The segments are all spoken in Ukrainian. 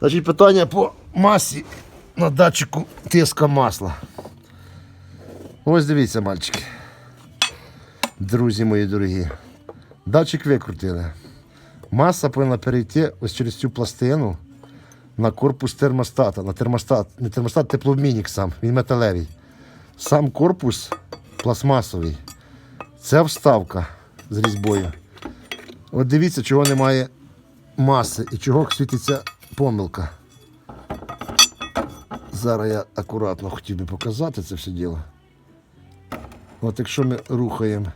Значить, питання по масі на датчику тиска масла. Ось дивіться, мальчики. Друзі мої дорогі. Датчик викрутили. Маса повинна перейти ось через цю пластину на корпус термостата. На термостат, не термостат, теплообмінник сам, він металевий. Сам корпус пластмасовий. Це вставка з різьбою. От дивіться, чого немає маси і чого світиться помилка. Зараз я акуратно хотів би показати це все діло. От якщо ми рухаємо.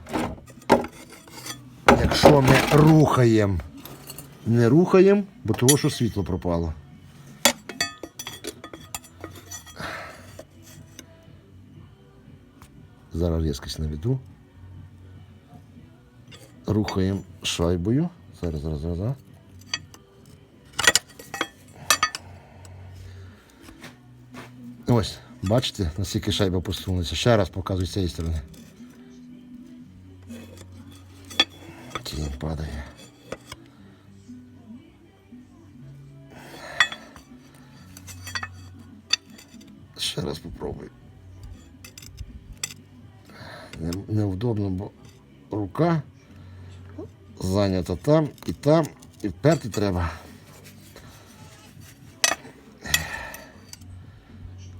Якщо ми рухаємо, не рухаємо, бо того, що світло пропало. Зараз різкість наведу. Рухаємо шайбою. Зараз, зараз, зараз. зараз. Ось, бачите, наскільки шайба посунулася. Ще раз показую з цієї сторони. Тінь падає. Ще раз попробую. Не, неудобно, бо рука зайнята там і там, і вперти треба.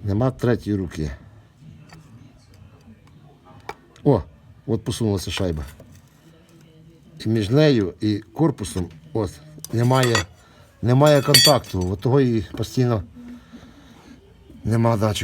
Нема третьої руки. О, от посунулася шайба. І між нею і корпусом от, немає, немає контакту. От того і постійно нема датчику.